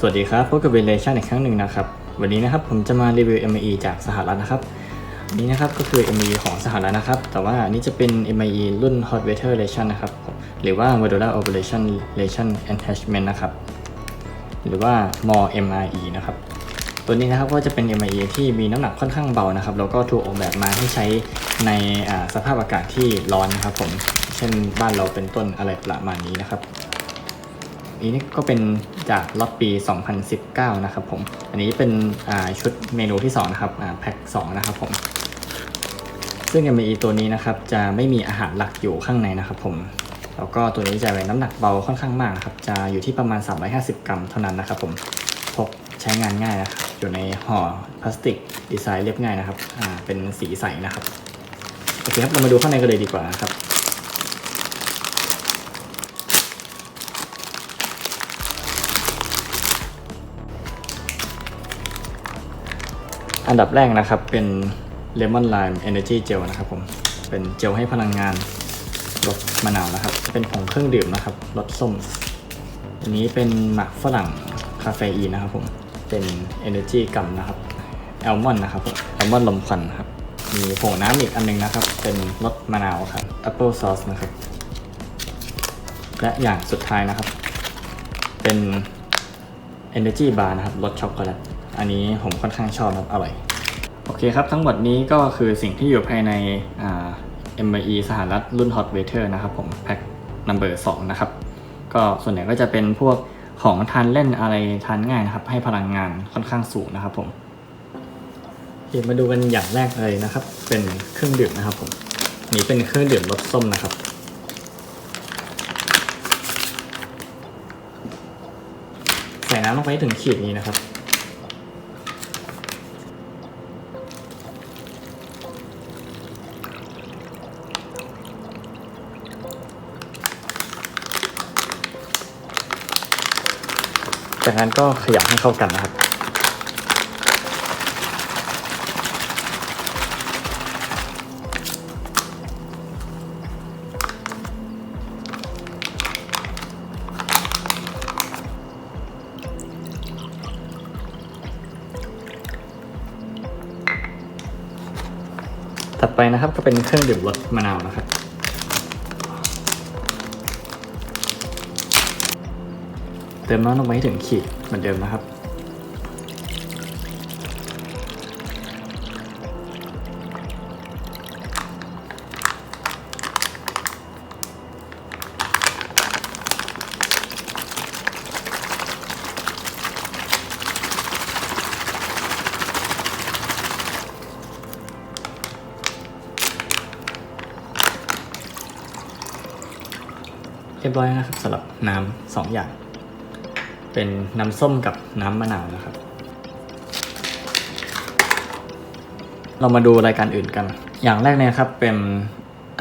สวัสดีครับพบกับเวเลชั่นอีกครั้งหนึ่งนะครับ วันนี้นะครับผมจะมารีวิว MIE จากสหรัฐนะครับนี้นะครับก็คือ MIE ของสหรัฐนะครับ แต่ว่านนี้จะเป็น MIE รุ่น Hot Water Relation นะครับ หรือว่า Modular Operation Relation Attachment นะครับ หรือว่า more MRE นะครับ ตัวนี้นะครับก็จะเป็น MIE ที่มีน้ำหนักค่อนข้างเบานะครับ แล้วก็ถูกออกแบบมาให้ใช้ในสภาพอากาศที่ร้อนนะครับผม เช่นบ้านเราเป็นต้นอะไรประมาณนี้นะครับ นนี้ก็เป็นจากล็อตปี 2019 นะครับผม อันนี้เป็นชุดเมนูที่ 2 นะครับแพ็ค2นะครับผม ซึ่ง ME ตัวนี้นะครับจะไม่มีอาหารหลักอยู่ข้างในนะครับผมแล้วก็ตัวนี้จะเป็นน้ำหนักเบาค่อนข้างมากครับ จะอยู่ที่ประมาณ 350 กรัมเท่านั้นนะครับผมพกใช้งานง่ายนะครับ อยู่ในห่อพลาสติกดีไซน์เรียบง่ายนะครับ อ่า เป็นสีใสนะครับ โอเคครับ เรามาดูข้างในกันเลยดีกว่านะครับ อันดับแรกนะครับเป็น Lemon Lime Energy Gel นะครับผม เป็นเจลให้พลังงานรสมะนาวนะครับ เป็นของเครื่องดื่มนะครับรสส้ม อันนี้เป็นหมักฝรั่งคาเฟอีนนะครับผม เป็น Energy กัมนะครับแอลมอนนะครับผมแอลมอนลมควันครับ มีผงน้ำอีกอันนึงนะครับ เป็นรสมะนาวครับ Apple Sauce นะครับ และอย่างสุดท้ายนะครับ เป็น Energy Bar นะครับรสช็อกโกแลต อันนี้ผมค่อนข้างชอบนะครับอร่อย โอเคครับทั้งหมดนี้ก็คือสิ่งที่อยู่ภายในอ่า MIE สหรัฐรุ่น Hot Water นะครับผมแพ็ค number 2 นะครับ ก็ส่วนใหญ่ก็จะเป็นพวกของทานเล่นอะไรทานง่ายนะครับ ให้พลังงานค่อนข้างสูงนะครับผมเดี๋ยวมาดูกันอย่างแรกเลยนะครับ เป็นเครื่องดื่มนะครับผมนนี้เป็นเครื่องดื่มรสส้มนะครับ ใส่น้ำลงไปให้ถึงขีดนี้นะครับ จากนั้นก็ขยำให้เข้ากันนะครับถัดไปนะครับก็เป็นเครื่องดื่มรสมะนาวนะครับ เติมน้ำลงไปให้ถึงขีดเหมือนเดิมนะครับ เรียบร้อยแล้วนะครับสำหรับน้ำสองอย่าง เป็นน้ำส้มกับน้ำมะนาวนะครับ เรามาดูรายการอื่นกัน อย่างแรกเนี่ยครับเป็น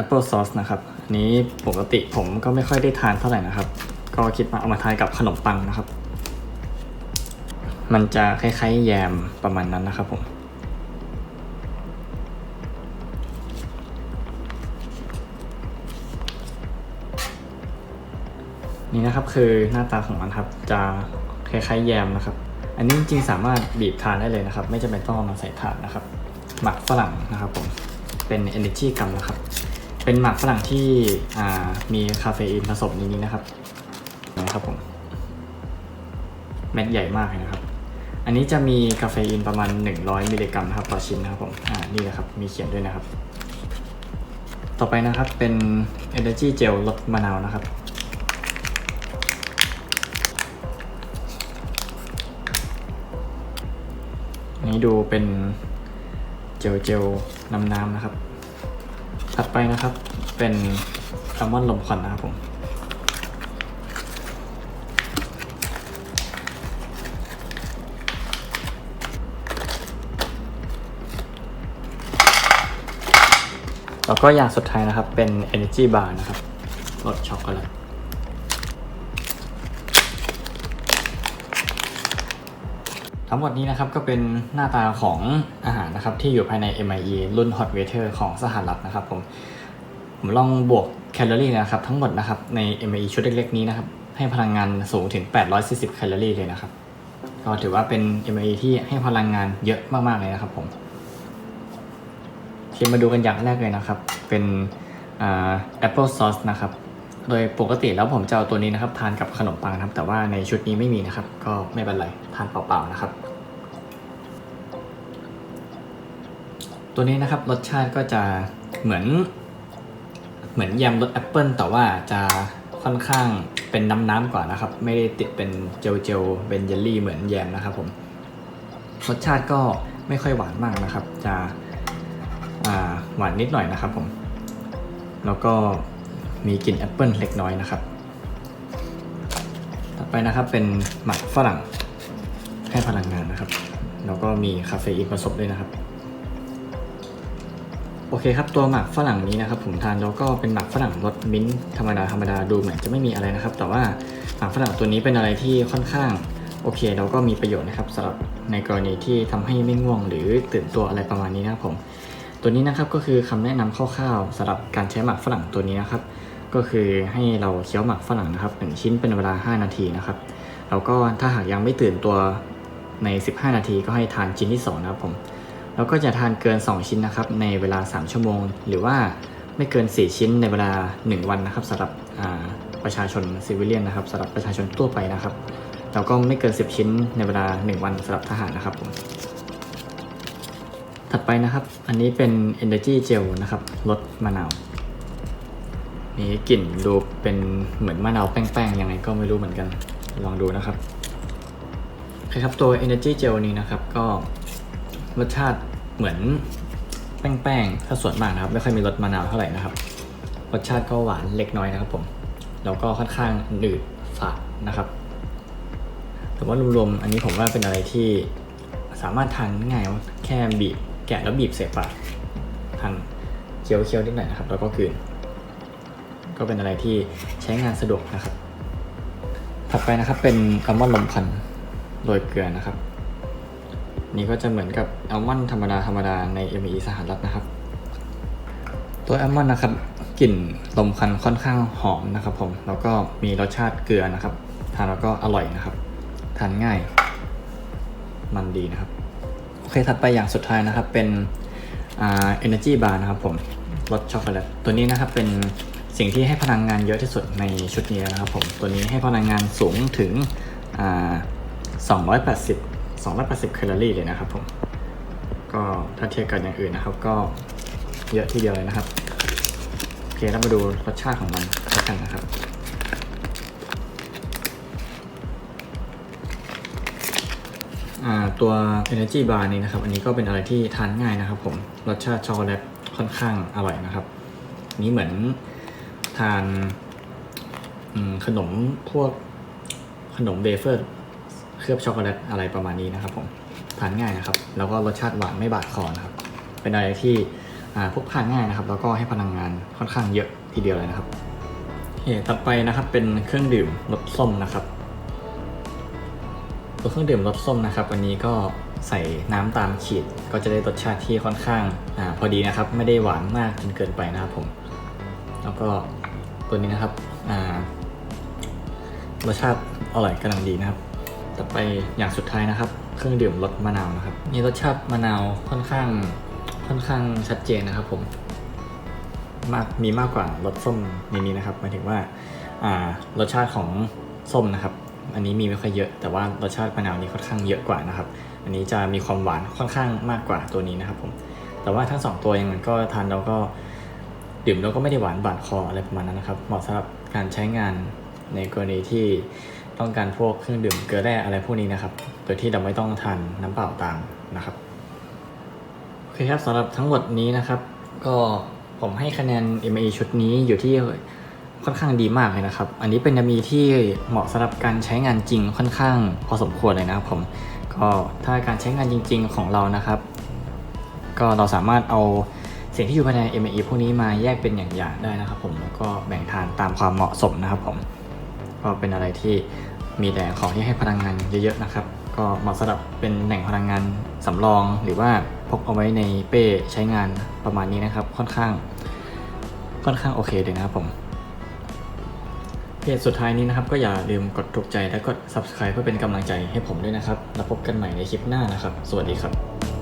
Apple Sauce นะครับอันนี้ปกติผมก็ไม่ค่อยได้ทานเท่าไหร่นะครับ ก็คิดมาเอามาทานกับขนมปังนะครับ มันจะคล้ายๆแยมประมาณนั้นนะครับผม นี่นะครับคือหน้าตาของมันครับจะคล้ายๆแยมนะครับ อันนี้จริงๆสามารถบีบทานได้เลยนะครับ ไม่จำเป็นต้องมาใส่ถาดนะครับ หมักฝรั่งนะครับผมเป็น energy กัมนะครับ เป็นหมักฝรั่งที่มีคาเฟอีนผสมในนี้นะครับนะครับผมเม็ดใหญ่มากเลยนะครับ อันนี้จะมีคาเฟอีนประมาณ 100 มิลลิกรัมนะครับต่อชิ้นนะครับผมอ่านี่นะครับมีเขียนด้วยนะครับ ต่อไปนะครับเป็น energy gel รสมะนาวนะครับ นี้ดูเป็นเจลเจลน้ำน้ำๆนะครับ ถัดไปนะครับเป็นแซลมอนลมควันนะครับผมแล้วก็อย่างสุดท้ายนะครับเป็น Energy Bar นะครับรสช็อกโกแลต ทั้งหมดนี้นะครับก็เป็นหน้าตาของอาหารนะครับที่อยู่ภายใน MIE รุ่น Hot Water ของสหรัฐนะครับผมผมลองบวกแคลอรี่นะครับทั้งหมดนะครับใน MIE ชุดเล็กๆนี้นะครับให้พลังงานสูงถึง 840 แคลอรี่เลยนะครับ ก็ถือว่าเป็น MIE ที่ให้พลังงานเยอะมากๆเลยนะครับผมทีมาดูกันอย่างแรกเลยนะครับ เป็นอ่า Apple Sauce นะครับ โดยปกติแล้วผมจะเอาตัวนี้นะครับ ทานกับขนมปังนะครับ แต่ว่าในชุดนี้ไม่มีนะครับ ก็ไม่เป็นไรทานเปล่าๆนะครับ ตัวนี้นะครับรสชาติก็จะเหมือน เหมือนยมรสแอปเปิลแต่ว่าจะค่อนข้างเป็นน้ำๆกว่านนะครับ ไม่ได้ติดเป็นเจลเจลเป็นเยลลี่เหมือนแยมนะครับผมรสชาติก็ไม่ค่อยหวานมากนะครับ จะหวานนิดหน่อยนะครับผม แล้วก็ มีกลิ่นแอปเปิลเล็กน้อยนะครับ ต่อไปนะครับเป็นหมักฝรั่งให้พลังงานนะครับ แล้วก็มีคาเฟอีนผสมด้วยนะครับ โอเคครับตัวหมักฝรั่งนี้นะครับ ผมทานแล้วก็เป็นหมักฝรั่งรสมิ้นท์ธรรมดาธรรมดาดูเหมือนจะไม่มีอะไรนะครับ แต่ว่าหมักฝรั่งตัวนี้เป็นอะไรที่ค่อนข้างโอเคแล้วก็มีประโยชน์นะครับสำหรับในกรณีที่ทำให้ไม่ง่วงหรือตื่นตัวอะไรประมาณนี้นะครับผม ตัวนี้นะครับก็คือคำแนะนำคร่าวๆสำหรับการใช้หมักฝรั่งตัวนี้นะครับ ก็คือให้เราเคี้ยวหมักฝรั่งนะครับหนึ่งชิ้นเป็นเวลา 5 นาทีนะครับแล้วก็ถ้าหากยังไม่ตื่นตัวใน 15 นาทีก็ให้ทานชิ้นที่สองนะครับผมแล้วก็จะทานเกิน 2 ชิ้นนะครับในเวลา 3 ชั่วโมง หรือว่าไม่เกิน 4 ชิ้นในเวลา 1 วันนะครับสำหรับประชาชนซิวิเลียนนะครับสำหรับประชาชนทั่วไปนะครับแล้วก็ไม่เกิน 10 ชิ้นในเวลา 1 วันสำหรับทหารนะครับผมถัดไปนะครับ อันนี้เป็น Energy Gel นะครับ รสมะนาว มีกลิ่นดูเป็นเหมือนมะนาวแป้งๆยังไงก็ไม่รู้เหมือนกัน ลองดูนะครับครับตัว Energy Gel นี้นะครับก็รสชาติเหมือนแป้งๆถ้าส่วนมากนะครับ ไม่ค่อยมีรสมะนาวเท่าไหร่นะครับ รสชาติก็หวานเล็กน้อยนะครับผมแล้วก็ค่อนข้างหนืดฝาดนะครับแต่ว่ารวมๆอันนี้ผมว่าเป็นอะไรที่สามารถทานง่ายว่าแค่บีบแกะแล้วบีบเสร็จปากทานเคี้ยวเคี้ยวนิดหน่อยนะครับ แล้วก็กลืน ก็เป็นอะไรที่ใช้งานสะดวกนะครับ ถัดไปนะครับเป็นอัลมอนด์ลมควันโรยเกลือนะครับ นี่ก็จะเหมือนกับอัลมอนด์ธรรมดาธรรมดาใน ME สหรัฐนะครับ ตัวอัลมอนด์นะครับกลิ่นลมควันค่อนข้างหอมนะครับผม แล้วก็มีรสชาติเกลือนะครับ ทานแล้วก็อร่อยนะครับ ทานง่าย มันดีนะครับ โอเค ถัดไปอย่างสุดท้ายนะครับ เป็นอ่า energy bar นะครับผม รสช็อกโกแลต ตัวนี้นะครับเป็น สิ่งที่ให้พลังงานเยอะที่สุดในชุดนี้นะครับผม ตัวนี้ให้พลังงานสูงถึงอ่า280 280แคลอรี่เลยนะครับผม ก็ถ้าเทียบกับอย่างอื่นนะครับ ก็เยอะทีเดียวเลยนะครับ โอเคเรามาดูรสชาติของมันกันนะครับตัว Energy Bar นี้นะครับ อันนี้ก็เป็นอะไรที่ทานง่ายนะครับผม รสชาติช็อกโกแลตค่อนข้างอร่อยนะครับ นี้เหมือน ทานขนมพวกขนมเบเฟอร์เคลือบช็อกโกแลตอะไรประมาณนี้นะครับผมทานง่ายนะครับ แล้วก็รสชาติหวานไม่บาดคอนะครับ เป็นอะไรที่พกพาง่ายนะครับ แล้วก็ให้พลังงานค่อนข้างเยอะทีเดียวเลยนะครับโอเคต่อไปนะครับเป็นเครื่องดื่มรสส้มนะครับ ตัวเครื่องดื่มรสส้มนะครับวันนี้ก็ใส่น้ำตามขีดก็จะได้รสชาติที่ค่อนข้างอพอดีนะครับ ไม่ได้หวานมากจนเกินไปนะครับผม แล้วก็ ตัวนี้นะครับอ่ารสชาติอร่อยกำลังดีนะครับ ต่อไปอย่างสุดท้ายนะครับ เครื่องดื่มรสมะนาวนะครับนี่รสชาติมะนาวค่อนข้างค่อนข้างชัดเจนนะครับ ผมมากมีมากกว่ารสส้มในนี้นะครับหมายถึงว่าอ่า รสชาติของส้มนะครับ อันนี้มีไม่ค่อยเยอะ แต่ว่ารสชาติมะนาวนี้ค่อนข้างเยอะกว่านะครับ อันนี้จะมีความหวานค่อนข้างมากกว่าตัวนี้นะครับผม แต่ว่าทั้งสองตัวยังไงก็ทานแล้วก็ ดื่มแล้วก็ไม่ได้หวานบาดคออะไรประมาณนั้นนะครับเหมาะสำหรับการใช้งานในกรณีที่ต้องการพวกเครื่องดื่มเกลือแร่อะไรพวกนี้นะครับ โดยที่เราไม่ต้องทานน้ำเปล่าตามนะครับโอเคครับสำหรับทั้งหมดนี้นะครับ ก็ผมให้คะแนน MA ชุดนี้อยู่ที่ค่อนข้างดีมากเลยนะครับ อันนี้เป็น ME ที่เหมาะสำหรับการใช้งานจริงค่อนข้าง พอสมควรเลยนะครับผมก็ถ้าการใช้งานจริง ๆ ของเรานะครับ ก็เราสามารถเอา สิ่งที่อยู่ภายใน ME พวกนี้มาแยกเป็นอย่างๆได้นะครับผมแล้วก็แบ่งทานตามความเหมาะสมนะครับผมก็เป็นอะไรที่มีแต่ของที่ให้พลังงานเยอะๆนะครับ ก็เหมาะสำหรับเป็นแหล่งพลังงานสำรอง หรือว่าพกเอาไว้ในเป้ใช้งานประมาณนี้นะครับ ค่อนข้างค่อนข้างโอเคเลยนะครับผมโอเคสุดท้ายนี้นะครับ ก็อย่าลืมกดถูกใจและกด subscribe เพื่อเป็นกำลังใจให้ผมด้วยนะครับ แล้วพบกันใหม่ในคลิปหน้านะครับ สวัสดีครับ